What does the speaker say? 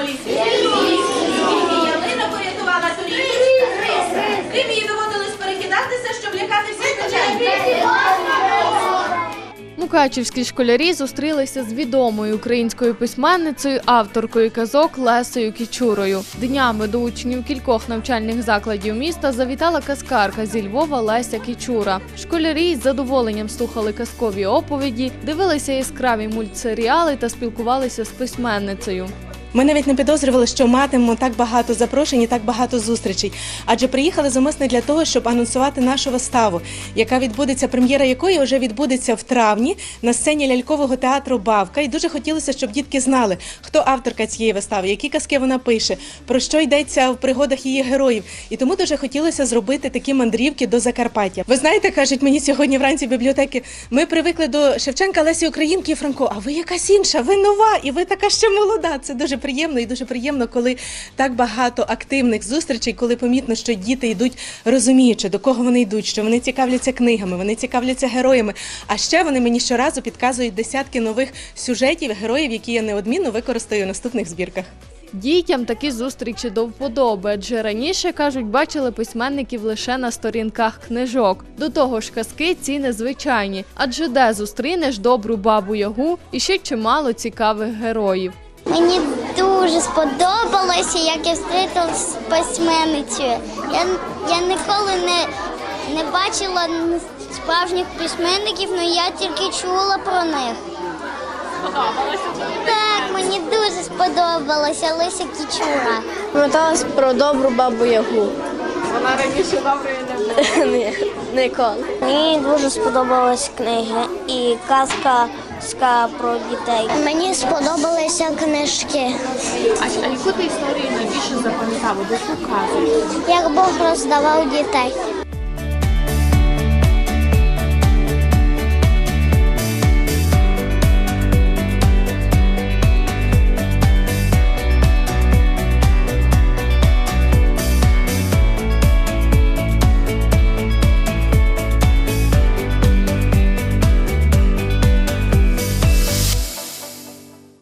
долі. Скільки порятувала торічка? Рим її доводилось перекидатися, щоб лякати всіх дочей. Мукачівські школярі зустрілися з відомою українською письменницею, авторкою казок Лесою Кічурою. Днями до учнів кількох навчальних закладів міста завітала казкарка зі Львова Леся Кічура. Школярі з задоволенням слухали казкові оповіді, дивилися яскраві мультсеріали та спілкувалися з письменницею. Ми навіть не підозрювали, що матимемо так багато запрошень і так багато зустрічей. Адже приїхали зумисне для того, щоб анонсувати нашу виставу, яка відбудеться, прем'єра якої вже відбудеться в травні на сцені лялькового театру Бавка. І дуже хотілося, щоб дітки знали, хто авторка цієї вистави, які казки вона пише, про що йдеться в пригодах її героїв. І тому дуже хотілося зробити такі мандрівки до Закарпаття. Ви знаєте, кажуть мені сьогодні вранці бібліотеки, ми привикли до Шевченка, Лесі Українки і Франко. А ви якась інша, ви нова, і ви така ще молода. Це дуже приємно і дуже приємно, коли так багато активних зустрічей, коли помітно, що діти йдуть розуміючи, до кого вони йдуть, що вони цікавляться книгами, вони цікавляться героями. А ще вони мені щоразу підказують десятки нових сюжетів, героїв, які я неодмінно використаю в наступних збірках. Дітям такі зустрічі до вподоби, адже раніше кажуть, бачили письменників лише на сторінках книжок. До того ж, казки ці незвичайні, адже де зустрінеш добру бабу Ягу і ще чимало цікавих героїв. Мені дуже сподобалося, як я зустрілася з письменницею. Я, я ніколи не, не бачила справжніх письменників, але я тільки чула про них. Так, мені дуже сподобалося Леся Кічура. Пам'яталась про добру бабу Ягу. Вона раніше доброю не була. Ні, ніколи. Мені дуже сподобалась книга і казка ска про дітей. Мені сподобалися книжки. А, а яку ти історію найбільше запам'ятав? До що? Як Бог роздавав дітей.